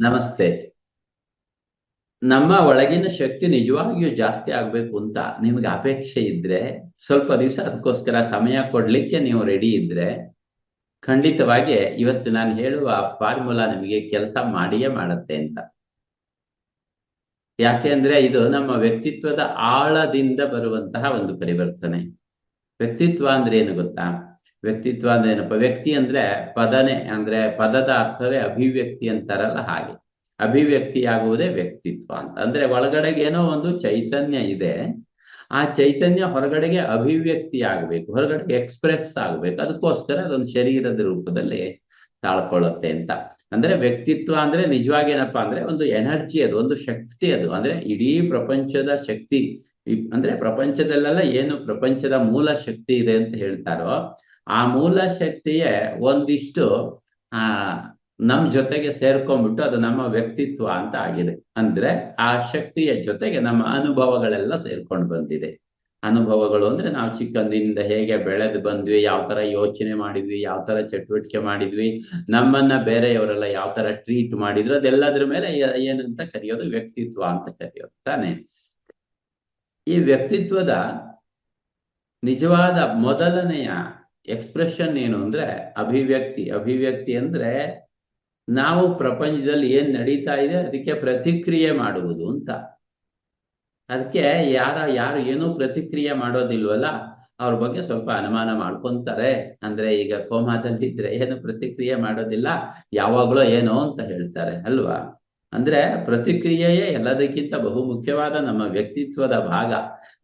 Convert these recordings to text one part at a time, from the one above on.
ನಮಸ್ತೆ. ನಮ್ಮ ಒಳಗಿನ ಶಕ್ತಿ ನಿಜವಾಗಿಯೂ ಜಾಸ್ತಿ ಆಗ್ಬೇಕು ಅಂತ ನಿಮ್ಗೆ ಅಪೇಕ್ಷೆ ಇದ್ರೆ, ಸ್ವಲ್ಪ ದಿವಸ ಅದಕ್ಕೋಸ್ಕರ ಸಮಯ ಕೊಡ್ಲಿಕ್ಕೆ ನೀವು ರೆಡಿ ಇದ್ರೆ, ಖಂಡಿತವಾಗಿ ಇವತ್ತು ನಾನು ಹೇಳುವ ಫಾರ್ಮುಲಾ ನಿಮಗೆ ಕೆಲಸ ಮಾಡಿಯೇ ಮಾಡುತ್ತೆ ಅಂತ. ಯಾಕೆ ಅಂದ್ರೆ ಇದು ನಮ್ಮ ವ್ಯಕ್ತಿತ್ವದ ಆಳದಿಂದ ಬರುವಂತಹ ಒಂದು ಪರಿವರ್ತನೆ. ವ್ಯಕ್ತಿತ್ವ ಅಂದ್ರೆ ಏನು ಗೊತ್ತಾ? ವ್ಯಕ್ತಿತ್ವ ಅಂದ್ರೆ ಏನಪ್ಪ ವ್ಯಕ್ತಿ ಅಂದ್ರೆ ಪದನೆ, ಅಂದ್ರೆ ಪದದ ಅರ್ಥವೇ ಅಭಿವ್ಯಕ್ತಿ ಅಂತಾರಲ್ಲ ಹಾಗೆ. ಅಭಿವ್ಯಕ್ತಿಯಾಗುವುದೇ ವ್ಯಕ್ತಿತ್ವ ಅಂತ. ಅಂದ್ರೆ ಒಳಗಡೆಗೆ ಏನೋ ಒಂದು ಚೈತನ್ಯ ಇದೆ. ಆ ಚೈತನ್ಯ ಹೊರಗಡೆಗೆ ಅಭಿವ್ಯಕ್ತಿ ಆಗ್ಬೇಕು, ಹೊರಗಡೆಗೆ ಎಕ್ಸ್ಪ್ರೆಸ್ ಆಗ್ಬೇಕು. ಅದಕ್ಕೋಸ್ಕರ ಅದೊಂದು ಶರೀರದ ರೂಪದಲ್ಲಿ ತಾಳ್ಕೊಳ್ಳುತ್ತೆ ಅಂತ. ಅಂದ್ರೆ ವ್ಯಕ್ತಿತ್ವ ಅಂದ್ರೆ ನಿಜವಾಗಿ ಏನಪ್ಪಾ ಅಂದ್ರೆ ಒಂದು ಎನರ್ಜಿ ಅದು, ಒಂದು ಶಕ್ತಿ ಅದು. ಅಂದ್ರೆ ಇಡೀ ಪ್ರಪಂಚದ ಶಕ್ತಿ ಅಂದ್ರೆ ಪ್ರಪಂಚದಲ್ಲೆಲ್ಲ ಏನು ಪ್ರಪಂಚದ ಮೂಲ ಶಕ್ತಿ ಇದೆ ಅಂತ ಹೇಳ್ತಾರೋ ಆ ಮೂಲ ಶಕ್ತಿಯೇ ಒಂದಿಷ್ಟು, ಆ, ನಮ್ ಜೊತೆಗೆ ಸೇರ್ಕೊಂಡ್ಬಿಟ್ಟು ಅದು ನಮ್ಮ ವ್ಯಕ್ತಿತ್ವ ಅಂತ ಆಗಿದೆ. ಅಂದ್ರೆ ಆ ಶಕ್ತಿಯ ಜೊತೆಗೆ ನಮ್ಮ ಅನುಭವಗಳೆಲ್ಲ ಸೇರ್ಕೊಂಡು ಬಂದಿದೆ. ಅನುಭವಗಳು ಅಂದ್ರೆ ನಾವು ಚಿಕ್ಕಂದಿನಿಂದ ಹೇಗೆ ಬೆಳೆದು ಬಂದ್ವಿ, ಯಾವ ತರ ಯೋಚನೆ ಮಾಡಿದ್ವಿ, ಯಾವ ತರ ಚಟುವಟಿಕೆ ಮಾಡಿದ್ವಿ, ನಮ್ಮನ್ನ ಬೇರೆಯವರೆಲ್ಲ ಯಾವ ತರ ಟ್ರೀಟ್ ಮಾಡಿದ್ರು, ಅದೆಲ್ಲದ್ರ ಮೇಲೆ ಏನಂತ ಕರೆಯೋದು ವ್ಯಕ್ತಿತ್ವ ಅಂತ ಕರೆಯೋದು ತಾನೆ. ಈ ವ್ಯಕ್ತಿತ್ವದ ನಿಜವಾದ ಮೊದಲನೆಯ ಎಕ್ಸ್ಪ್ರೆಷನ್ ಏನು ಅಂದ್ರೆ ಅಭಿವ್ಯಕ್ತಿ. ಅಭಿವ್ಯಕ್ತಿ ಅಂದ್ರೆ ನಾವು ಪ್ರಪಂಚದಲ್ಲಿ ಏನ್ ನಡೀತಾ ಇದೆ ಅದಕ್ಕೆ ಪ್ರತಿಕ್ರಿಯೆ ಮಾಡುವುದು ಅಂತ. ಅದಕ್ಕೆ ಯಾರ, ಯಾರು ಏನೂ ಪ್ರತಿಕ್ರಿಯೆ ಮಾಡೋದಿಲ್ವಲ್ಲ, ಅವ್ರ ಬಗ್ಗೆ ಸ್ವಲ್ಪ ಅನುಮಾನ ಮಾಡ್ಕೊಂತಾರೆ. ಅಂದ್ರೆ ಈಗ ಕೋಮಾದಲ್ಲಿ ಇದ್ರೆ ಏನು ಪ್ರತಿಕ್ರಿಯೆ ಮಾಡೋದಿಲ್ಲ, ಯಾವಾಗ್ಲೋ ಏನೋ ಅಂತ ಹೇಳ್ತಾರೆ, ಅಲ್ವಾ? ಅಂದ್ರೆ ಪ್ರತಿಕ್ರಿಯೆಯೇ ಎಲ್ಲದಕ್ಕಿಂತ ಬಹು ಮುಖ್ಯವಾದ ನಮ್ಮ ವ್ಯಕ್ತಿತ್ವದ ಭಾಗ.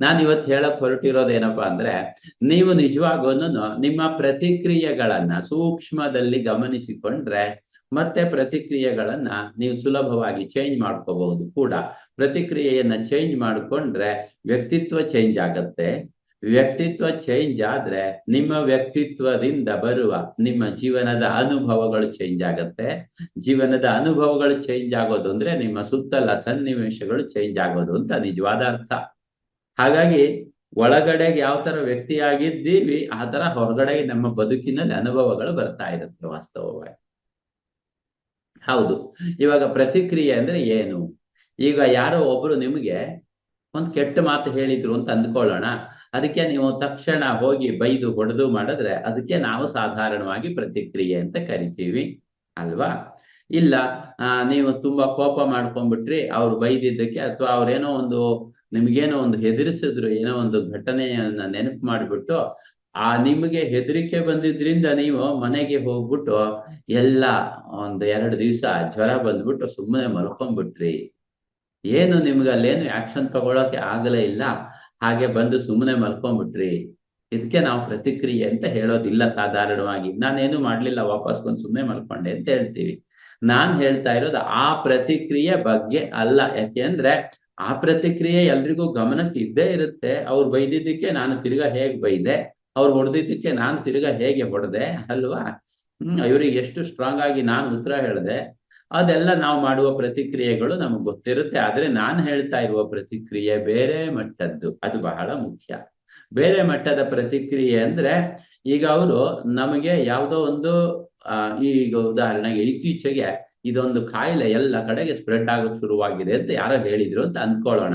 ನಾನು ಇವತ್ತು ಹೇಳಕ್ ಹೊರಟಿರೋದೇನಪ್ಪಾ ಅಂದ್ರೆ, ನೀವು ನಿಜವಾಗೂ ನಿಮ್ಮ ಪ್ರತಿಕ್ರಿಯೆಗಳನ್ನ ಸೂಕ್ಷ್ಮದಲ್ಲಿ ಗಮನಿಸಿಕೊಂಡ್ರೆ ಮತ್ತೆ ಪ್ರತಿಕ್ರಿಯೆಗಳನ್ನ ನೀವು ಸುಲಭವಾಗಿ ಚೇಂಜ್ ಮಾಡ್ಕೋಬಹುದು ಕೂಡ. ಪ್ರತಿಕ್ರಿಯೆಯನ್ನ ಚೇಂಜ್ ಮಾಡಿಕೊಂಡ್ರೆ ವ್ಯಕ್ತಿತ್ವ ಚೇಂಜ್ ಆಗತ್ತೆ ವ್ಯಕ್ತಿತ್ವ ಚೇಂಜ್ ಆದ್ರೆ ನಿಮ್ಮ ವ್ಯಕ್ತಿತ್ವದಿಂದ ಬರುವ ನಿಮ್ಮ ಜೀವನದ ಅನುಭವಗಳು ಚೇಂಜ್ ಆಗತ್ತೆ. ಜೀವನದ ಅನುಭವಗಳು ಚೇಂಜ್ ಆಗೋದು ಅಂದ್ರೆ ನಿಮ್ಮ ಸುತ್ತಲ ಸನ್ನಿವೇಶಗಳು ಚೇಂಜ್ ಆಗೋದು ಅಂತ ನಿಜವಾದ ಅರ್ಥ. ಹಾಗಾಗಿ ಒಳಗಡೆಗೆ ಯಾವ ತರ ವ್ಯಕ್ತಿಯಾಗಿದ್ದೀವಿ, ಆ ತರ ಹೊರಗಡೆ ನಮ್ಮ ಬದುಕಿನಲ್ಲಿ ಅನುಭವಗಳು ಬರ್ತಾ ಇರುತ್ತೆ ವಾಸ್ತವವಾಗಿ. ಹೌದು. ಇವಾಗ ಪ್ರತಿಕ್ರಿಯೆ ಅಂದ್ರೆ ಏನು? ಈಗ ಯಾರೋ ಒಬ್ರು ನಿಮಗೆ ಒಂದು ಕೆಟ್ಟ ಮಾತು ಹೇಳಿದ್ರು ಅಂತ ಅಂದ್ಕೊಳ್ಳೋಣ. ಅದಕ್ಕೆ ನೀವು ತಕ್ಷಣ ಹೋಗಿ ಬೈದು ಹೊಡೆದು ಮಾಡಿದ್ರೆ ಅದಕ್ಕೆ ನಾವು ಸಾಧಾರಣವಾಗಿ ಪ್ರತಿಕ್ರಿಯೆ ಅಂತ ಕರಿತೀವಿ. ಅಲ್ವಾ? ಇಲ್ಲ ನೀವು ತುಂಬಾ ಕೋಪ ಮಾಡ್ಕೊಂಡ್ಬಿಟ್ರಿ, ಅವ್ರು ಬೈದಿದ್ದಕ್ಕೆ ಅಥವಾ ಅವ್ರೇನೋ ಒಂದು, ನಿಮ್ಗೇನೋ ಒಂದು ಹೆದರಿಸಿದ್ರು, ಏನೋ ಒಂದು ಘಟನೆಯನ್ನ ನೆನಪು ಮಾಡಿಬಿಟ್ಟು, ಆ ನಿಮಗೆ ಹೆದರಿಕೆ ಬಂದಿದ್ರಿಂದ ನೀವು ಮನೆಗೆ ಹೋಗ್ಬಿಟ್ಟು, ಎಲ್ಲ ಒಂದು ಎರಡು ದಿವಸ ಜ್ವರ ಬಂದ್ಬಿಟ್ಟು ಸುಮ್ಮನೆ ಮಲ್ಕೊಂಡ್ಬಿಟ್ರಿ. ಏನು ನಿಮ್ಗೆ ಅಲ್ಲೇನು ಆಕ್ಷನ್ ತಗೊಳಕ್ಕೆ ಆಗಲೇ ಇಲ್ಲ. ಹಾಗೆ ಬಂದು ಸುಮ್ಮನೆ ಮಲ್ಕೊಂಡ್ಬಿಟ್ರಿ. ಇದಕ್ಕೆ ನಾವು ಪ್ರತಿಕ್ರಿಯೆ ಅಂತ ಹೇಳೋದಿಲ್ಲ ಸಾಧಾರಣವಾಗಿ. ನಾನೇನು ಮಾಡ್ಲಿಲ್ಲ, ವಾಪಸ್ ಬಂದು ಸುಮ್ಮನೆ ಮಲ್ಕೊಂಡೆ ಅಂತ ಹೇಳ್ತೀವಿ. ನಾನ್ ಹೇಳ್ತಾ ಇರೋದು ಆ ಪ್ರತಿಕ್ರಿಯೆ ಬಗ್ಗೆ ಅಲ್ಲ. ಯಾಕೆಂದ್ರೆ ಆ ಪ್ರತಿಕ್ರಿಯೆ ಎಲ್ರಿಗೂ ಗಮನಕ್ಕೆ ಇದ್ದೇ ಇರುತ್ತೆ. ಅವ್ರು ಬೈದಿದ್ದಕ್ಕೆ ನಾನು ತಿರ್ಗಾ ಹೇಗ್ ಬೈದೆ? ಅವ್ರು ಹೊಡೆದಿದ್ದಕ್ಕೆ ನಾನು ತಿರ್ಗಾ ಹೇಗೆ ಹೊಡೆದೆ? ಅಲ್ವಾ? ಹ್ಮ್, ಇವ್ರಿಗೆ ಎಷ್ಟು ಸ್ಟ್ರಾಂಗ್ ಆಗಿ ನಾನು ಉತ್ತರ ಹೇಳಿದೆ. ಅದೆಲ್ಲ ನಾವು ಮಾಡುವ ಪ್ರತಿಕ್ರಿಯೆಗಳು ನಮಗೆ ಗೊತ್ತಿರುತ್ತೆ. ಆದ್ರೆ ನಾನು ಹೇಳ್ತಾ ಇರುವ ಪ್ರತಿಕ್ರಿಯೆ ಬೇರೆ ಮಟ್ಟದ್ದು. ಅದು ಬಹಳ ಮುಖ್ಯ. ಬೇರೆ ಮಟ್ಟದ ಪ್ರತಿಕ್ರಿಯೆ ಅಂದ್ರೆ ಈಗ ಅವರು ನಮಗೆ ಯಾವುದೋ ಒಂದು ಈಗ ಉದಾಹರಣೆಗೆ ಇತ್ತೀಚೆಗೆ ಇದೊಂದು ಕಾಯಿಲೆ ಎಲ್ಲ ಕಡೆಗೆ ಸ್ಪ್ರೆಡ್ ಆಗೋಕ್ ಶುರುವಾಗಿದೆ ಅಂತ ಯಾರೋ ಹೇಳಿದ್ರು ಅಂತ ಅಂದ್ಕೊಳ್ಳೋಣ.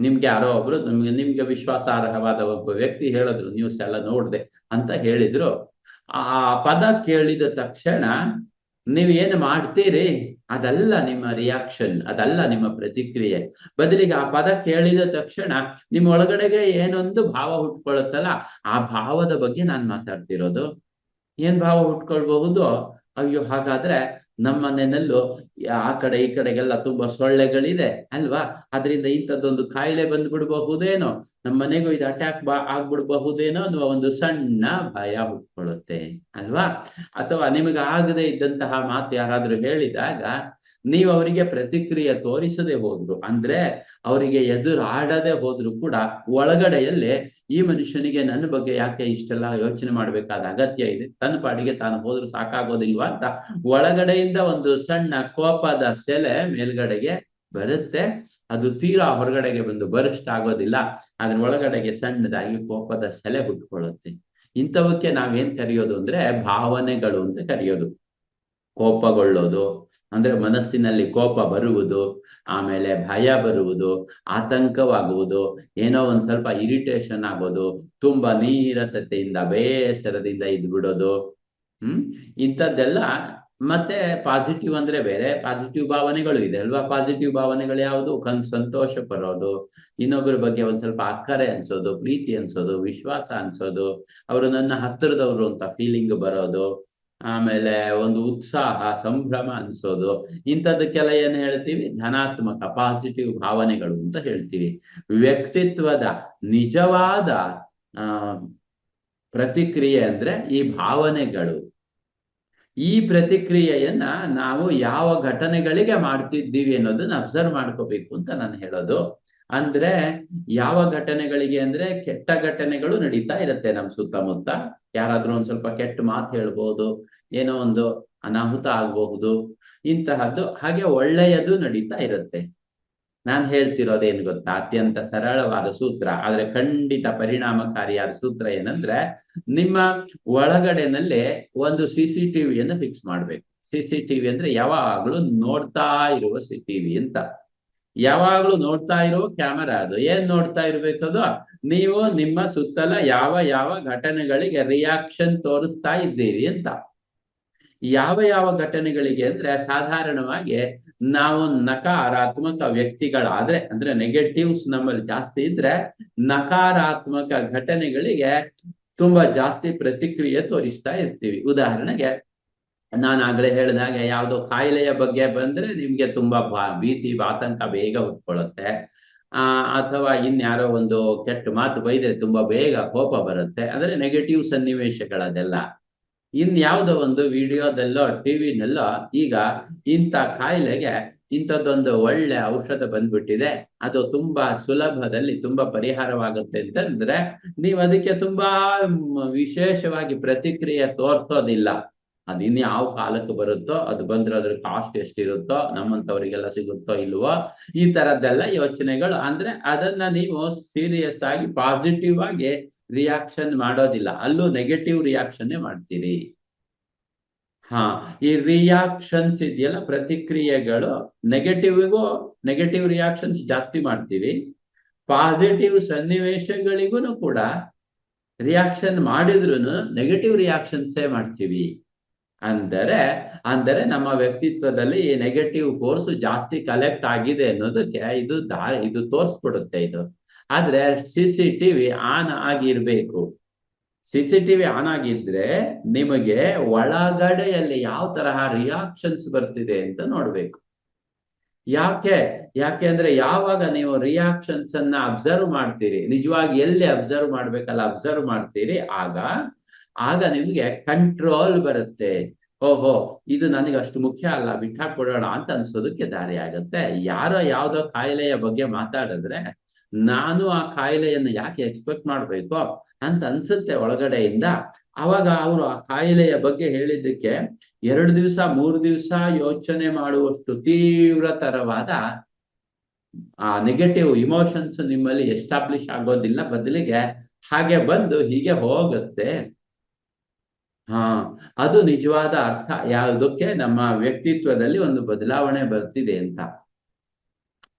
ನಿಮ್ಗೆ ಯಾರೋ ಒಬ್ರು, ನಿಮ್ಗೆ ನಿಮ್ಗೆ ವಿಶ್ವಾಸಾರ್ಹವಾದ ಒಬ್ಬ ವ್ಯಕ್ತಿ ಹೇಳಿದ್ರು ನ್ಯೂಸ್ ಎಲ್ಲ ನೋಡ್ದೆ ಅಂತ ಹೇಳಿದ್ರು. ಆ ಪದ ಕೇಳಿದ ತಕ್ಷಣ ನೀವ್ ಏನು ಮಾಡ್ತೀರಿ? ಅದಲ್ಲ ನಿಮ್ಮ ರಿಯಾಕ್ಷನ್ ಅದಲ್ಲ ನಿಮ್ಮ ಪ್ರತಿಕ್ರಿಯೆ. ಬದಲಿಗೆ ಆ ಪದ ಕೇಳಿದ ತಕ್ಷಣ ನಿಮ್ಮ ಒಳಗಡೆಗೆ ಏನೊಂದು ಭಾವ ಹುಟ್ಕೊಳ್ಳುತ್ತಲ್ಲ, ಆ ಭಾವದ ಬಗ್ಗೆ ನಾನು ಮಾತಾಡ್ತಿರೋದು. ಏನ್ ಭಾವ ಹುಟ್ಕೊಳ್ಬಹುದು? ಅಯ್ಯೋ, ಹಾಗಾದ್ರೆ ನಮ್ಮ ಮನೆಯಲ್ಲೂ ಆ ಕಡೆ ಈ ಕಡೆಗೆಲ್ಲ ತುಂಬಾ ಸೊಳ್ಳೆಗಳಿದೆ ಅಲ್ವಾ? ಅದರಿಂದ ಇಂಥದ್ದೊಂದು ಕಾಯಿಲೆ ಬಂದ್ಬಿಡ್ಬಹುದೇನೋ, ನಮ್ಮ ಮನೆಗೂ ಇದು ಅಟ್ಯಾಕ್ ಬಾ ಆಗ್ಬಿಡ್ಬಹುದೇನೋ ಅನ್ನುವ ಒಂದು ಸಣ್ಣ ಭಯ ಹುಟ್ಕೊಳ್ಳುತ್ತೆ ಅಲ್ವಾ? ಅಥವಾ ನಿಮಗೆ ಆಗದೆ ಇದ್ದಂತಹ ಮಾತು ಯಾರಾದ್ರೂ ಹೇಳಿದಾಗ ನೀವು ಅವರಿಗೆ ಪ್ರತಿಕ್ರಿಯೆ ತೋರಿಸದೆ ಹೋದ್ರು, ಅಂದ್ರೆ ಅವರಿಗೆ ಎದುರಾಡದೆ ಹೋದ್ರು ಕೂಡ ಒಳಗಡೆಯಲ್ಲಿ ಈ ಮನುಷ್ಯನಿಗೆ ನನ್ನ ಬಗ್ಗೆ ಯಾಕೆ ಇಷ್ಟೆಲ್ಲ ಯೋಚನೆ ಮಾಡ್ಬೇಕಾದ ಅಗತ್ಯ ಇದೆ? ತನ್ನ ಪಾಡಿಗೆ ತಾನು ಹೋದ್ರು ಸಾಕಾಗೋದಿಲ್ವಾ ಅಂತ ಒಳಗಡೆಯಿಂದ ಒಂದು ಸಣ್ಣ ಕೋಪದ ಸೆಲೆ ಮೇಲ್ಗಡೆಗೆ ಬರುತ್ತೆ. ಅದು ತೀರಾ ಹೊರಗಡೆಗೆ ಬಂದು ಬರಿಷ್ಠ ಆಗೋದಿಲ್ಲ. ಅದ್ರ ಒಳಗಡೆಗೆ ಸಣ್ಣದಾಗಿ ಕೋಪದ ಸೆಲೆ ಹುಟ್ಕೊಳ್ಳುತ್ತೆ. ಇಂಥವಕ್ಕೆ ನಾವೇನ್ ಕರೆಯೋದು ಅಂದ್ರೆ ಭಾವನೆಗಳು ಅಂತ ಕರೆಯೋದು. ಕೋಪಗೊಳ್ಳೋದು, ಅಂದ್ರೆ ಮನಸ್ಸಿನಲ್ಲಿ ಕೋಪ ಬರುವುದು, ಆಮೇಲೆ ಭಯ ಬರುವುದು, ಆತಂಕವಾಗುವುದು, ಏನೋ ಒಂದ್ ಸ್ವಲ್ಪ ಇರಿಟೇಷನ್ ಆಗೋದು, ತುಂಬಾ ನೀರಸತೆಯಿಂದ, ಬೇಸರದಿಂದ ಇದ್ ಬಿಡೋದು ಹ್ಮ್? ಇಂಥದ್ದೆಲ್ಲ ಮತ್ತೆ ಪಾಸಿಟಿವ್ ಅಂದ್ರೆ ಬೇರೆ ಪಾಸಿಟಿವ್ ಭಾವನೆಗಳು ಇದೆ ಅಲ್ವಾ? ಪಾಸಿಟಿವ್ ಭಾವನೆಗಳು ಯಾವುದು? ಕನ್ ಸಂತೋಷ ಪಡೋದು ಇನ್ನೊಬ್ಬರ ಬಗ್ಗೆ ಒಂದ್ ಸ್ವಲ್ಪ ಅಕ್ಕರೆ ಅನ್ಸೋದು, ಪ್ರೀತಿ ಅನ್ಸೋದು, ವಿಶ್ವಾಸ ಅನ್ಸೋದು, ಅವರು ನನ್ನ ಹತ್ತಿರದವರು ಅಂತ ಫೀಲಿಂಗ್ ಬರೋದು ಆಮೇಲೆ ಒಂದು ಉತ್ಸಾಹ, ಸಂಭ್ರಮ ಅನ್ಸೋದು. ಇಂಥದಕ್ಕೆಲ್ಲ ಏನ್ ಹೇಳ್ತೀವಿ? ಧನಾತ್ಮಕ ಪಾಸಿಟಿವ್ ಭಾವನೆಗಳು ಅಂತ ಹೇಳ್ತೀವಿ. ವ್ಯಕ್ತಿತ್ವದ ನಿಜವಾದ ಪ್ರತಿಕ್ರಿಯೆ ಅಂದ್ರೆ ಈ ಭಾವನೆಗಳು. ಈ ಪ್ರತಿಕ್ರಿಯೆಯನ್ನ ನಾವು ಯಾವ ಘಟನೆಗಳಿಗೆ ಮಾಡ್ತಿದ್ದೀವಿ ಅನ್ನೋದನ್ನ ಅಬ್ಸರ್ವ್ ಮಾಡ್ಕೋಬೇಕು ಅಂತ ನಾನು ಹೇಳೋದು. ಅಂದ್ರೆ ಯಾವ ಘಟನೆಗಳಿಗೆ ಅಂದ್ರೆ ಕೆಟ್ಟ ಘಟನೆಗಳು ನಡೀತಾ ಇರುತ್ತೆ ನಮ್ಮ ಸುತ್ತಮುತ್ತ. ಯಾರಾದ್ರೂ ಒಂದ್ ಸ್ವಲ್ಪ ಕೆಟ್ಟ ಮಾತು ಹೇಳ್ಬೋದು, ಏನೋ ಒಂದು ಅನಾಹುತ ಆಗಬಹುದು, ಇಂತಹದ್ದು ಹಾಗೆ ಒಳ್ಳೆಯದು ನಡೀತಾ ಇರುತ್ತೆ. ನಾನ್ ಹೇಳ್ತಿರೋದೇನು ಗೊತ್ತಾ? ಅತ್ಯಂತ ಸರಳವಾದ ಸೂತ್ರ. ಆದ್ರೆ ಖಂಡಿತ ಪರಿಣಾಮಕಾರಿಯಾದ ಸೂತ್ರ ಏನಂದ್ರೆ, ನಿಮ್ಮ ಒಳಗಡೆನಲ್ಲಿ ಒಂದು ಸಿ ಸಿ ಫಿಕ್ಸ್ ಮಾಡ್ಬೇಕು. ಸಿ ಸಿ ಟಿವಿ ಅಂದ್ರೆ ಯಾವಾಗ್ಲೂ ನೋಡ್ತಾ ಇರುವ ಸಿ ಟಿವಿ ಅಂತ. ಯಾವಾಗ್ಲೂ ನೋಡ್ತಾ ಇರುವ ಕ್ಯಾಮರಾ ಅದು. ಏನ್ ನೋಡ್ತಾ ಇರ್ಬೇಕದು? ನೀವು ನಿಮ್ಮ ಸುತ್ತಲ ಯಾವ ಯಾವ ಘಟನೆಗಳಿಗೆ ರಿಯಾಕ್ಷನ್ ತೋರಿಸ್ತಾ ಇದ್ದೀರಿ ಅಂತ. ಯಾವ ಯಾವ ಘಟನೆಗಳಿಗೆ ಅಂದ್ರೆ ಸಾಧಾರಣವಾಗಿ ನಾವು ನಕಾರಾತ್ಮಕ ವ್ಯಕ್ತಿಗಳಾದ್ರೆ ಅಂದ್ರೆ ನೆಗೆಟಿವ್ಸ್ ನಮ್ಮಲ್ಲಿ ಜಾಸ್ತಿ ಇದ್ರೆ ನಕಾರಾತ್ಮಕ ಘಟನೆಗಳಿಗೆ ತುಂಬಾ ಜಾಸ್ತಿ ಪ್ರತಿಕ್ರಿಯೆ ತೋರಿಸ್ತಾ ಇರ್ತೀವಿ. ಉದಾಹರಣೆಗೆ ನಾನು ಆಗ್ಲೇ ಹೇಳಿದಾಗೆ ಯಾವುದೋ ಕಾಯಿಲೆಯ ಬಗ್ಗೆ ಬಂದ್ರೆ ನಿಮ್ಗೆ ತುಂಬಾ ಭೀತಿ, ಆತಂಕ, ಬೇಗ ಉಟ್ಕೊಳ್ಳುತ್ತೆ ಆ ಅಥವಾ ಇನ್ಯಾರೋ ಒಂದು ಕೆಟ್ಟ ಮಾತು ಬೈದ್ರೆ ತುಂಬಾ ಬೇಗ ಕೋಪ ಬರುತ್ತೆ. ಅಂದ್ರೆ ನೆಗೆಟಿವ್ ಸನ್ನಿವೇಶಗಳದೆಲ್ಲ. ಇನ್ಯಾವುದೋ ಒಂದು ವಿಡಿಯೋದಲ್ಲೋ ಟಿವಿನಲ್ಲೋ ಈಗ ಇಂಥ ಕಾಯಿಲೆಗೆ ಇಂಥದ್ದೊಂದು ಒಳ್ಳೆ ಔಷಧ ಬಂದ್ಬಿಟ್ಟಿದೆ. ಅದು ತುಂಬಾ ಸುಲಭದಲ್ಲಿ ತುಂಬಾ ಪರಿಹಾರವಾಗುತ್ತೆ ಅಂತಂದ್ರೆ ನೀವು ಅದಕ್ಕೆ ತುಂಬಾ ವಿಶೇಷವಾಗಿ ಪ್ರತಿಕ್ರಿಯೆ ತೋರ್ಸೋದಿಲ್ಲ. ಅದು ಇನ್ ಯಾವ ಕಾಲಕ್ಕೆ ಬರುತ್ತೋ, ಅದು ಬಂದ್ರೆ ಅದ್ರ ಕಾಸ್ಟ್ ಎಷ್ಟಿರುತ್ತೋ ನಮ್ಮಂತವರಿಗೆಲ್ಲ ಸಿಗುತ್ತೋ ಇಲ್ವೋ, ಈ ತರದ್ದೆಲ್ಲ ಯೋಚನೆಗಳು. ಅಂದ್ರೆ ಅದನ್ನ ನೀವು ಸೀರಿಯಸ್ ಆಗಿ ಪಾಸಿಟಿವ್ ಆಗಿ ರಿಯಾಕ್ಷನ್ ಮಾಡೋದಿಲ್ಲ. ಅಲ್ಲೂ ನೆಗೆಟಿವ್ ರಿಯಾಕ್ಷನ್ನೇ ಮಾಡ್ತೀರಿ. ಹಾ, ಈ ರಿಯಾಕ್ಷನ್ಸ್ ಇದೆಯಲ್ಲ, ಪ್ರತಿಕ್ರಿಯೆಗಳು ನೆಗೆಟಿವ್ಗೂ ನೆಗೆಟಿವ್ ರಿಯಾಕ್ಷನ್ಸ್ ಜಾಸ್ತಿ ಮಾಡ್ತೀವಿ ಪಾಸಿಟಿವ್ ಸನ್ನಿವೇಶಗಳಿಗೂ ಕೂಡ ರಿಯಾಕ್ಷನ್ ಮಾಡಿದ್ರು ನೆಗೆಟಿವ್ ರಿಯಾಕ್ಷನ್ಸೇ ಮಾಡ್ತೀವಿ. ಅಂದರೆ ಅಂದರೆ ನಮ್ಮ ವ್ಯಕ್ತಿತ್ವದಲ್ಲಿ ಈ ನೆಗೆಟಿವ್ ಫೋರ್ಸ್ ಜಾಸ್ತಿ ಕಲೆಕ್ಟ್ ಆಗಿದೆ ಅನ್ನೋದಕ್ಕೆ ಇದು ದಾರಿ ಇದು ತೋರಿಸ್ಬಿಡುತ್ತೆ ಇದು. ಆದ್ರೆ ಸಿ ಸಿ ಟಿವಿ ಆನ್ ಆಗಿರ್ಬೇಕು. ಸಿ ಸಿ ಟಿವಿ ಆನ್ ಆಗಿದ್ರೆ ನಿಮಗೆ ಒಳಗಡೆಯಲ್ಲಿ ಯಾವ ತರಹ ರಿಯಾಕ್ಷನ್ಸ್ ಬರ್ತಿದೆ ಅಂತ ನೋಡ್ಬೇಕು. ಯಾಕೆ ಯಾಕೆ ಅಂದ್ರೆ ಯಾವಾಗ ನೀವು ರಿಯಾಕ್ಷನ್ಸ್ ಅನ್ನ ಅಬ್ಸರ್ವ್ ಮಾಡ್ತೀರಿ, ನಿಜವಾಗಿ ಎಲ್ಲಿ ಅಬ್ಸರ್ವ್ ಮಾಡ್ಬೇಕಲ್ಲ ಅಬ್ಸರ್ವ್ ಮಾಡ್ತೀರಿ, ಆಗ ಆಗ ನಿಮಗೆ ಕಂಟ್ರೋಲ್ ಬರುತ್ತೆ. ಓಹೋ, ಇದು ನನಗೆ ಅಷ್ಟು ಮುಖ್ಯ ಅಲ್ಲ ಬಿಟ್ಟಾಕೊಡೋಣ ಅಂತ ಅನ್ಸೋದಕ್ಕೆ ದಾರಿ ಆಗುತ್ತೆ ಯಾರೋ ಯಾವ್ದೋ ಕಾಯಿಲೆಯ ಬಗ್ಗೆ ಮಾತಾಡಿದ್ರೆ, ನಾನು ಆ ಕಾಯಿಲೆಯನ್ನು ಯಾಕೆ ಎಕ್ಸ್ಪೆಕ್ಟ್ ಮಾಡ್ಬೇಕು? ಅಂತ ಅನ್ಸುತ್ತೆ ಒಳಗಡೆಯಿಂದ. ಅವಾಗ ಅವರು ಆ ಕಾಯಿಲೆಯ ಬಗ್ಗೆ ಹೇಳಿದ್ದಕ್ಕೆ ಎರಡು ದಿವಸ, ಮೂರು ದಿವಸ ಯೋಚನೆ ಮಾಡುವಷ್ಟು ತೀವ್ರತರವಾದ, ಆ ನೆಗೆಟಿವ್ ಇಮೋಷನ್ಸ್ ನಿಮ್ಮಲ್ಲಿ ಎಸ್ಟಾಬ್ಲಿಷ್ ಆಗೋದಿಲ್ಲ. ಬದಲಿಗೆ ಹಾಗೆ ಬಂದು ಹೀಗೆ ಹೋಗುತ್ತೆ. ಹಾ, ಅದು ನಿಜವಾದ ಅರ್ಥ. ಯಾವುದಕ್ಕೆ ನಮ್ಮ ವ್ಯಕ್ತಿತ್ವದಲ್ಲಿ ಒಂದು ಬದಲಾವಣೆ ಬರ್ತಿದೆ ಅಂತ.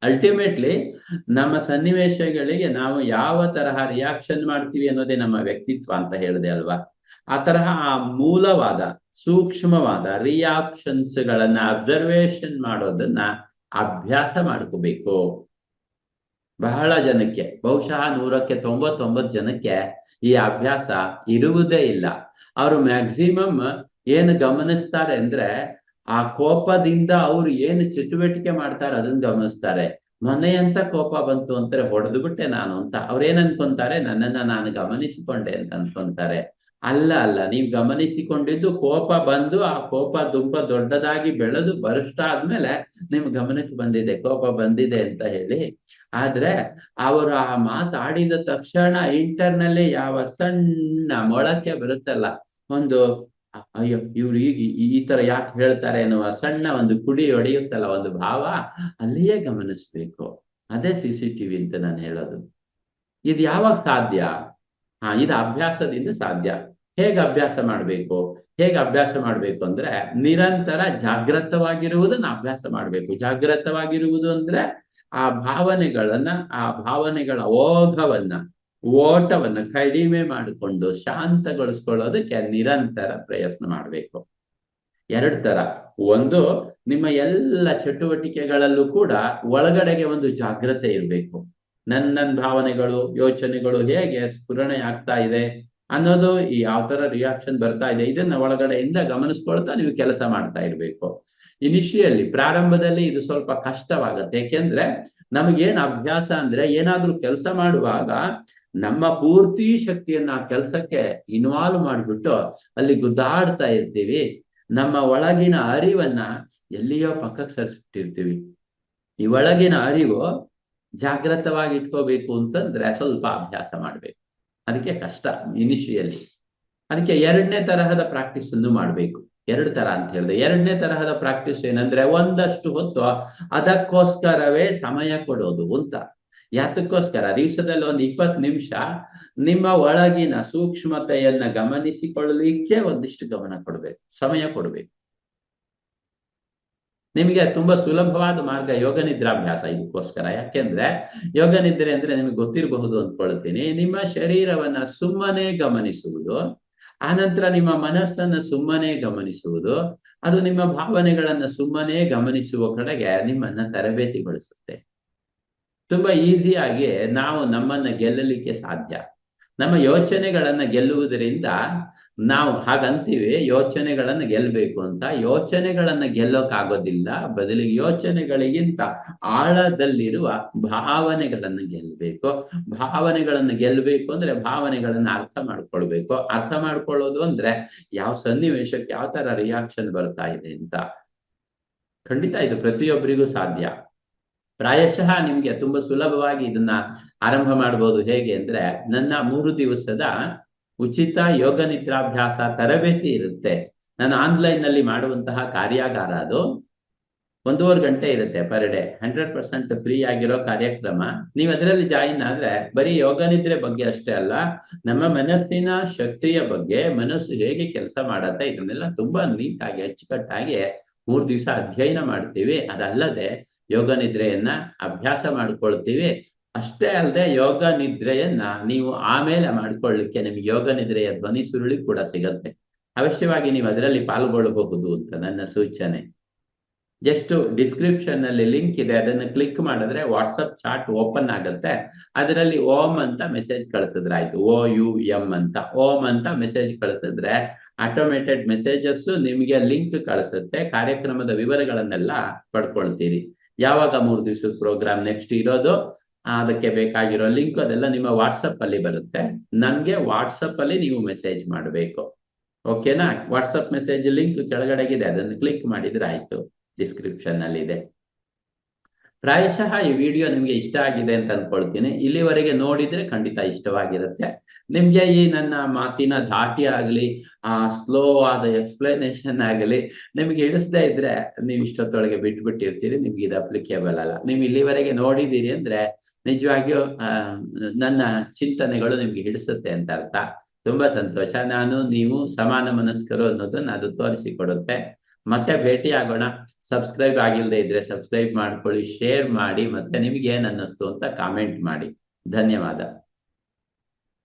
ಅಲ್ಟಿಮೇಟ್ಲಿ ನಮ್ಮ ಸನ್ನಿವೇಶಗಳಿಗೆ ನಾವು ಯಾವ ತರಹ ರಿಯಾಕ್ಷನ್ ಮಾಡ್ತೀವಿ ಅನ್ನೋದೇ ನಮ್ಮ ವ್ಯಕ್ತಿತ್ವ ಅಂತ ಹೇಳಿದೆ ಅಲ್ವಾ? ಆ ತರಹ ಆ ಮೂಲವಾದ, ಸೂಕ್ಷ್ಮವಾದ ರಿಯಾಕ್ಷನ್ಸ್ ಗಳನ್ನ ಅಬ್ಸರ್ವೇಷನ್ ಮಾಡೋದನ್ನ ಅಭ್ಯಾಸ ಮಾಡ್ಕೋಬೇಕು. ಬಹಳ ಜನಕ್ಕೆ, ಬಹುಶಃ ನೂರಕ್ಕೆ ತೊಂಬತ್ತೊಂಬತ್ತು ಜನಕ್ಕೆ ಈ ಅಭ್ಯಾಸ ಇರುವುದೇ ಇಲ್ಲ. ಅವರು ಮ್ಯಾಕ್ಸಿಮಮ್ ಏನು ಗಮನಿಸ್ತಾರೆ ಅಂದ್ರೆ ಆ ಕೋಪದಿಂದ ಅವ್ರು ಏನು ಚಟುವಟಿಕೆ ಮಾಡ್ತಾರೆ ಅದನ್ನ ಗಮನಿಸ್ತಾರೆ. ಮೊನ್ನೆ ಅಂತ ಕೋಪ ಬಂತು ಅಂತಾರೆ ಹೊಡೆದ್ಬಿಟ್ಟೆ ನಾನು ಅಂತ ಅವ್ರೇನ್ ಅನ್ಕೊಂತಾರೆ? ನನ್ನನ್ನ ನಾನು ಗಮನಿಸಿಕೊಂಡೆ ಅಂತ ಅನ್ಕೊಂತಾರೆ. ಅಲ್ಲ ಅಲ್ಲ, ನೀವು ಗಮನಿಸಿಕೊಂಡಿದ್ದು ಕೋಪ ಬಂದು ಆ ಕೋಪ ತುಂಬಾ ದೊಡ್ಡದಾಗಿ ಬೆಳೆದು ಬರುಷ್ಟ ಆದ್ಮೇಲೆ ನಿಮ್ ಗಮನಕ್ಕೆ ಬಂದಿದೆ, ಕೋಪ ಬಂದಿದೆ ಅಂತ ಹೇಳಿ. ಆದ್ರೆ ಅವರು ಆ ಮಾತಾಡಿದ ತಕ್ಷಣ ಇಂಟರ್ನಲ್ಲಿ ಯಾವ ಸಣ್ಣ ಮೊಳಕೆ ಬರುತ್ತಲ್ಲ, ಒಂದು, ಅಯ್ಯೋ, ಇವ್ರು ಈಗ ಈ ತರ ಯಾಕೆ ಹೇಳ್ತಾರೆ ಎನ್ನುವ ಸಣ್ಣ ಒಂದು ಕುಡಿ ಒಡೆಯುತ್ತಲ್ಲ ಒಂದು ಭಾವ, ಅಲ್ಲಿಯೇ ಗಮನಿಸ್ಬೇಕು. ಅದೇ ಸಿ ಸಿ ಟಿವಿ ಅಂತ ನಾನು ಹೇಳೋದು. ಇದು ಯಾವಾಗ ಸಾಧ್ಯ? ಹಾ, ಇದು ಅಭ್ಯಾಸದಿಂದ ಸಾಧ್ಯ. ಹೇಗೆ ಅಭ್ಯಾಸ ಮಾಡಬೇಕು? ಹೇಗೆ ಅಭ್ಯಾಸ ಮಾಡಬೇಕು ಅಂದ್ರೆ ನಿರಂತರ ಜಾಗೃತವಾಗಿರುವುದನ್ನ ಅಭ್ಯಾಸ ಮಾಡಬೇಕು. ಜಾಗ್ರತವಾಗಿರುವುದು ಅಂದ್ರೆ ಆ ಭಾವನೆಗಳನ್ನ, ಆ ಭಾವನೆಗಳ ಓಘವನ್ನ ಓಟವನ್ನ ಕಡಿಮೆ ಮಾಡಿಕೊಂಡು ಶಾಂತಗೊಳಿಸ್ಕೊಳ್ಳೋದಕ್ಕೆ ನಿರಂತರ ಪ್ರಯತ್ನ ಮಾಡಬೇಕು. ಎರಡು ತರ. ಒಂದು, ನಿಮ್ಮ ಎಲ್ಲ ಚಟುವಟಿಕೆಗಳಲ್ಲೂ ಕೂಡ ಒಳಗಡೆಗೆ ಒಂದು ಜಾಗ್ರತೆ ಇರಬೇಕು. ನನ್ನ ನನ್ನ ಭಾವನೆಗಳು, ಯೋಚನೆಗಳು ಹೇಗೆ ಸ್ಫುರಣೆ ಆಗ್ತಾ ಇದೆ? ಅನ್ನೋದು ಈ ಯಾವ ತರ ರಿಯಾಕ್ಷನ್ ಬರ್ತಾ ಇದೆ, ಇದನ್ನ ಒಳಗಡೆಯಿಂದ ಗಮನಿಸ್ಕೊಳ್ತಾ ನೀವು ಕೆಲಸ ಮಾಡ್ತಾ ಇರ್ಬೇಕು. ಇನಿಷಿಯಲಿ ಪ್ರಾರಂಭದಲ್ಲಿ ಇದು ಸ್ವಲ್ಪ ಕಷ್ಟವಾಗತ್ತೆ. ಯಾಕೆಂದ್ರೆ ನಮಗೇನ್ ಅಭ್ಯಾಸ ಅಂದ್ರೆ ಏನಾದ್ರೂ ಕೆಲಸ ಮಾಡುವಾಗ ನಮ್ಮ ಪೂರ್ತಿ ಶಕ್ತಿಯನ್ನ ಆ ಕೆಲಸಕ್ಕೆ ಇನ್ವಾಲ್ವ್ ಮಾಡ್ಬಿಟ್ಟು ಅಲ್ಲಿ ಗುದ್ದಾಡ್ತಾ ಇರ್ತೀವಿ. ನಮ್ಮ ಒಳಗಿನ ಅರಿವನ್ನ ಎಲ್ಲಿಯೋ ಪಕ್ಕಕ್ಕೆ ಸರಿಸ್ಬಿಟ್ಟಿರ್ತೀವಿ. ಈ ಒಳಗಿನ ಅರಿವು ಜಾಗ್ರತವಾಗಿ ಇಟ್ಕೋಬೇಕು ಅಂತಂದ್ರೆ ಸ್ವಲ್ಪ ಅಭ್ಯಾಸ ಮಾಡ್ಬೇಕು. ಅದಕ್ಕೆ ಕಷ್ಟ, ಇನಿಷಿಯಲಿ. ಅದಕ್ಕೆ ಎರಡನೇ ತರಹದ ಪ್ರಾಕ್ಟೀಸ್ ಅನ್ನು ಮಾಡಬೇಕು. ಎರಡು ತರ ಅಂತ ಹೇಳಿದೆ. ಎರಡನೇ ತರಹದ ಪ್ರಾಕ್ಟೀಸ್ ಏನಂದ್ರೆ ಒಂದಷ್ಟು ಹೊತ್ತು ಅದಕ್ಕೋಸ್ಕರವೇ ಸಮಯ ಕೊಡೋದು ಅಂತ. ಯಾತಕ್ಕೋಸ್ಕರ? ದಿವಸದಲ್ಲಿ ಒಂದು ಇಪ್ಪತ್ತು ನಿಮಿಷ ನಿಮ್ಮ ಒಳಗಿನ ಸೂಕ್ಷ್ಮತೆಯನ್ನ ಗಮನಿಸಿಕೊಳ್ಳಲಿಕ್ಕೆ ಒಂದಿಷ್ಟು ಗಮನ ಕೊಡ್ಬೇಕು. ಸಮಯ ಕೊಡ್ಬೇಕು. ನಿಮಗೆ ತುಂಬಾ ಸುಲಭವಾದ ಮಾರ್ಗ ಯೋಗ ನಿದ್ರಾಭ್ಯಾಸ ಇದಕ್ಕೋಸ್ಕರ. ಯಾಕೆಂದ್ರೆ ಯೋಗ ನಿದ್ರೆ ಅಂದ್ರೆ ನಿಮಗೆ ಗೊತ್ತಿರಬಹುದು ಅಂದ್ಕೊಳ್ತೀನಿ. ನಿಮ್ಮ ಶರೀರವನ್ನ ಸುಮ್ಮನೆ ಗಮನಿಸುವುದು, ಆನಂತರ ನಿಮ್ಮ ಮನಸ್ಸನ್ನ ಸುಮ್ಮನೆ ಗಮನಿಸುವುದು, ಅದು ನಿಮ್ಮ ಭಾವನೆಗಳನ್ನ ಸುಮ್ಮನೆ ಗಮನಿಸುವ ಕಡೆಗೆ ನಿಮ್ಮನ್ನ ತರಬೇತಿಗೊಳಿಸುತ್ತೆ. ತುಂಬಾ ಈಸಿಯಾಗಿ ನಾವು ನಮ್ಮನ್ನ ಗೆಲ್ಲಲಿಕ್ಕೆ ಸಾಧ್ಯ. ನಮ್ಮ ಯೋಚನೆಗಳನ್ನ ಗೆಲ್ಲುವುದರಿಂದ ನಾವು ಹಾಗಂತೀವಿ, ಯೋಚನೆಗಳನ್ನ ಗೆಲ್ಲಬೇಕು ಅಂತ. ಯೋಚನೆಗಳನ್ನ ಗೆಲ್ಲೋಕಾಗೋದಿಲ್ಲ. ಬದಲಿಗೆ ಯೋಚನೆಗಳಿಗಿಂತ ಆಳದಲ್ಲಿರುವ ಭಾವನೆಗಳನ್ನ ಗೆಲ್ಲಬೇಕು ಭಾವನೆಗಳನ್ನ ಗೆಲ್ಲಬೇಕು ಅಂದ್ರೆ ಭಾವನೆಗಳನ್ನ ಅರ್ಥ ಮಾಡ್ಕೊಳ್ಬೇಕು. ಅರ್ಥ ಮಾಡ್ಕೊಳ್ಳೋದು ಅಂದ್ರೆ ಯಾವ ಸನ್ನಿವೇಶಕ್ಕೆ ಯಾವ ತರ ರಿಯಾಕ್ಷನ್ ಬರ್ತಾ ಇದೆ ಅಂತ. ಖಂಡಿತ ಇದು ಪ್ರತಿಯೊಬ್ಬರಿಗೂ ಸಾಧ್ಯ. ಪ್ರಾಯಶಃ ನಿಮ್ಗೆ ತುಂಬಾ ಸುಲಭವಾಗಿ ಇದನ್ನ ಆರಂಭ ಮಾಡ್ಬೋದು ಹೇಗೆ ಅಂದ್ರೆ, ನನ್ನ ಮೂರು ದಿವಸದ ಉಚಿತ ಯೋಗ ನಿದ್ರಾಭ್ಯಾಸ ತರಬೇತಿ ಇರುತ್ತೆ. ನಾನು ಆನ್ಲೈನ್ನಲ್ಲಿ ಮಾಡುವಂತಹ ಕಾರ್ಯಾಗಾರ ಅದು. ಒಂದೂವರೆ ಗಂಟೆ ಇರುತ್ತೆ per day. Hundred percent free ಆಗಿರೋ ಕಾರ್ಯಕ್ರಮ. ನೀವು ಅದರಲ್ಲಿ ಜಾಯಿನ್ ಆದ್ರೆ ಬರೀ ಯೋಗ ನಿದ್ರೆ ಬಗ್ಗೆ ಅಷ್ಟೇ ಅಲ್ಲ, ನಮ್ಮ ಮನಸ್ಸಿನ ಶಕ್ತಿಯ ಬಗ್ಗೆ ಮನಸ್ಸು ಹೇಗೆ ಕೆಲಸ ಮಾಡತ್ತೆ ಇದನ್ನೆಲ್ಲ ತುಂಬಾ ನೀಟಾಗಿ ಅಚ್ಚುಕಟ್ಟಾಗಿ ಮೂರ್ ದಿವಸ ಅಧ್ಯಯನ ಮಾಡ್ತೀವಿ. ಅದಲ್ಲದೆ ಯೋಗ ನಿದ್ರೆಯನ್ನ ಅಭ್ಯಾಸ ಮಾಡ್ಕೊಳ್ತೀವಿ. ಅಷ್ಟೇ ಅಲ್ಲದೆ ಯೋಗ ನಿದ್ರೆಯನ್ನ ನೀವು ಆಮೇಲೆ ಮಾಡ್ಕೊಳ್ಳಿಕ್ಕೆ ನಿಮ್ಗೆ ಯೋಗ ನಿದ್ರೆಯ ಧ್ವನಿ ಸುರುಳಿ ಕೂಡ ಸಿಗತ್ತೆ. ಅವಶ್ಯವಾಗಿ ನೀವು ಅದರಲ್ಲಿ ಪಾಲ್ಗೊಳ್ಳಬಹುದು ಅಂತ ನನ್ನ ಸೂಚನೆ. ಜಸ್ಟ್ ಡಿಸ್ಕ್ರಿಪ್ಷನ್ ಅಲ್ಲಿ ಲಿಂಕ್ ಇದೆ, ಅದನ್ನು ಕ್ಲಿಕ್ ಮಾಡಿದ್ರೆ ವಾಟ್ಸಪ್ ಚಾಟ್ ಓಪನ್ ಆಗುತ್ತೆ. ಅದರಲ್ಲಿ ಓಮ್ ಅಂತ ಮೆಸೇಜ್ ಕಳಿಸಿದ್ರೆ ಓ ಯು ಎಂ ಅಂತ. ಓಮ್ ಅಂತ ಮೆಸೇಜ್ ಕಳಿಸಿದ್ರೆ ಆಟೋಮೇಟೆಡ್ ಮೆಸೇಜಸ್ ನಿಮಗೆ ಲಿಂಕ್ ಕಳಿಸುತ್ತೆ. ಕಾರ್ಯಕ್ರಮದ ವಿವರಗಳನ್ನೆಲ್ಲ ಪಡ್ಕೊಳ್ತೀರಿ. ಯಾವಾಗ ಮೂರು ದಿವಸದ ಪ್ರೋಗ್ರಾಮ್ ನೆಕ್ಸ್ಟ್ ಇರೋದು? ಅದಕ್ಕೆ ಬೇಕಾಗಿರೋ ಲಿಂಕ್ ಅದೆಲ್ಲ ನಿಮ್ಮ ವಾಟ್ಸಪ್ ಅಲ್ಲಿ ಬರುತ್ತೆ. ನನ್ಗೆ ವಾಟ್ಸಪ್ ಅಲ್ಲಿ ನೀವು ಮೆಸೇಜ್ ಮಾಡಬೇಕು. ಓಕೆನಾ ವಾಟ್ಸಪ್ ಮೆಸೇಜ್ ಲಿಂಕ್ ಕೆಳಗಡೆಗಿದೆ. ಅದನ್ನು ಕ್ಲಿಕ್ ಮಾಡಿದ್ರೆ ಆಯ್ತು. ಡಿಸ್ಕ್ರಿಪ್ಷನ್ ಅಲ್ಲಿ ಇದೆ ಪ್ರಾಯಶಃ ಈ ವಿಡಿಯೋ ನಿಮ್ಗೆ ಇಷ್ಟ ಆಗಿದೆ ಅಂತ ಅನ್ಕೊಳ್ತೀನಿ. ಇಲ್ಲಿವರೆಗೆ ನೋಡಿದ್ರೆ ಖಂಡಿತ ಇಷ್ಟವಾಗಿರುತ್ತೆ. ನಿಮ್ಗೆ ಈ ನನ್ನ ಮಾತಿನ ಧಾಟಿ ಆಗಲಿ, ಆ ಸ್ಲೋ ಆದ ಎಕ್ಸ್ಪ್ಲನೇಷನ್ ಆಗಲಿ, ನಿಮ್ಗೆ ಇಳಿಸದೇ ಇದ್ರೆ ನೀವು ಇಷ್ಟೊತ್ತೊಳಗೆ ಬಿಟ್ಬಿಟ್ಟಿರ್ತೀರಿ. ನಿಮ್ಗೆ ಇದು ಅಪ್ಲಿಕೇಬಲ್ ಅಲ್ಲ. ನೀವು ಇಲ್ಲಿವರೆಗೆ ನೋಡಿದ್ದೀರಿ ಅಂದ್ರೆ ನಿಜವಾಗಿಯೂ ನನ್ನ ಚಿಂತನೆಗಳು ನಿಮ್ಗೆ ಹಿಡಿಸುತ್ತೆ ಅಂತ ಅರ್ಥ. ತುಂಬಾ ಸಂತೋಷ. ನಾನು, ನೀವು ಸಮಾನ ಮನಸ್ಕರು ಅನ್ನೋದನ್ನ ಅದು ತೋರಿಸಿಕೊಡುತ್ತೆ. ಮತ್ತೆ ಭೇಟಿ ಆಗೋಣ ಸಬ್ಸ್ಕ್ರೈಬ್ ಆಗಿಲ್ಲದೆ ಇದ್ರೆ ಸಬ್ಸ್ಕ್ರೈಬ್ ಮಾಡ್ಕೊಳ್ಳಿ, ಶೇರ್ ಮಾಡಿ, ಮತ್ತೆ ನಿಮ್ಗೆ ಏನ್ ಅನ್ನಿಸ್ತು ಅಂತ ಕಾಮೆಂಟ್ ಮಾಡಿ. ಧನ್ಯವಾದ.